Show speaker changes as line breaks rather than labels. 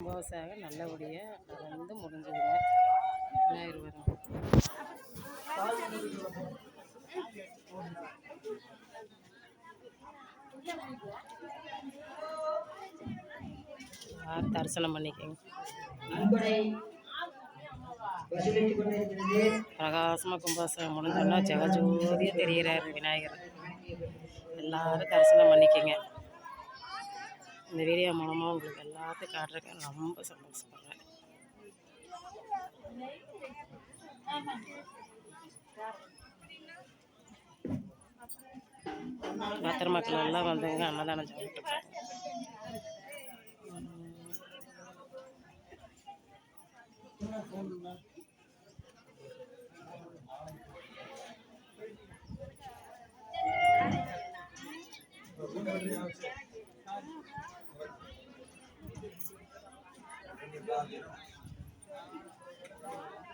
கும்பாபிஷேக நல்லபடியாக நடந்து முடிஞ்சதுங்க. விநாயகர் வரும். யார் தரிசனம் பண்ணிக்கங்க. பிரகாசமாக கும்பாசனம் முடிஞ்சோன்னா ஜெகஜோதியாக தெரிகிறார் விநாயகர்.
எல்லாரும்
தரிசனம் பண்ணிக்கங்க. இந்த வீடியோ மூலமாக உங்களுக்கு எல்லாத்தையும் காட்டுறதுக்கு ரொம்ப சந்தோஷப்படுறேன். பாத்திர மக்கள் எல்லாம் வந்துங்க அன்னதானம் சொல்லிட்டு
Thank. ありがとうございます。